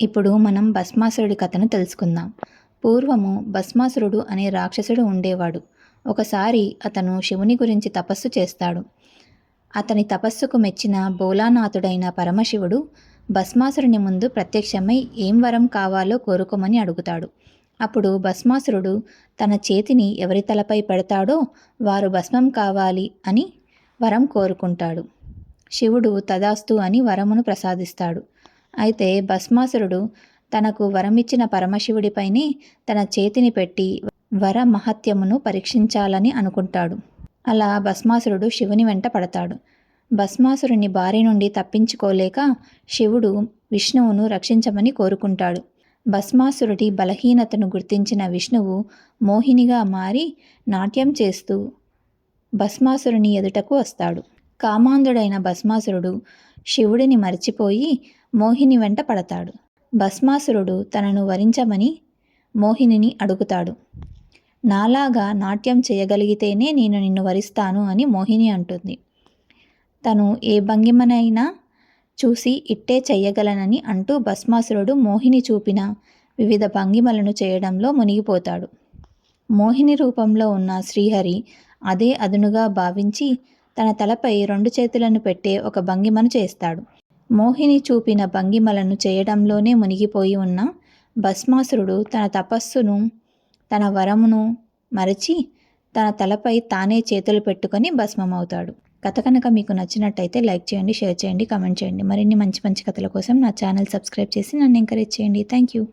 ఇప్పుడు మనం భస్మాసురుడి కథను తెలుసుకుందాం. పూర్వము భస్మాసురుడు అనే రాక్షసుడు ఉండేవాడు. ఒకసారి అతను శివుని గురించి తపస్సు చేస్తాడు. అతని తపస్సుకు మెచ్చిన భోలానాథుడైన పరమశివుడు భస్మాసురుని ముందు ప్రత్యక్షమై ఏం వరం కావాలో కోరుకోమని అడుగుతాడు. అప్పుడు భస్మాసురుడు తన చేతిని ఎవరి తలపై పెడతాడో వారు భస్మం కావాలి అని వరం కోరుకుంటాడు. శివుడు తదాస్తు అని వరమును ప్రసాదిస్తాడు. అయితే భస్మాసురుడు తనకు వరమిచ్చిన పరమశివుడిపైనే తన చేతిని పెట్టి వర మహత్యమును పరీక్షించాలని అనుకుంటాడు. అలా భస్మాసురుడు శివుని వెంట పడతాడు. భస్మాసురుని బారి నుండి తప్పించుకోలేక శివుడు విష్ణువును రక్షించమని కోరుకుంటాడు. భస్మాసురుడి బలహీనతను గుర్తించిన విష్ణువు మోహినిగా మారి నాట్యం చేస్తూ భస్మాసురుని ఎదుటకు వస్తాడు. కామాంధుడైన భస్మాసురుడు శివుడిని మరిచిపోయి మోహిని వెంట పడతాడు. భస్మాసురుడు తనను వరించమని మోహినిని అడుగుతాడు. నాలాగా నాట్యం చేయగలిగితేనే నేను నిన్ను వరిస్తాను అని మోహిని అంటుంది. తను ఏ భంగిమనైనా చూసి ఇట్టే చెయ్యగలనని అంటూ భస్మాసురుడు మోహిని చూపిన వివిధ భంగిమలను చేయడంలో మునిగిపోతాడు. మోహిని రూపంలో ఉన్న శ్రీహరి అదే అదునుగా భావించి తన తలపై రెండు చేతులను పెట్టే ఒక భంగిమను చేస్తాడు. మోహిని చూపిన భంగిమలను చేయడంలోనే మునిగిపోయి ఉన్న భస్మాసురుడు తన తపస్సును తన వరమును మరచి తన తలపై తానే చేతులు పెట్టుకొని భస్మమవుతాడు. కథ కనుక మీకు నచ్చినట్టయితే లైక్ చేయండి షేర్ చేయండి కామెంట్ చేయండి. మరిన్ని మంచి మంచి కథల కోసం నా ఛానల్ సబ్స్క్రైబ్ చేసి నన్ను ఎంకరేజ్ చేయండి. Thank you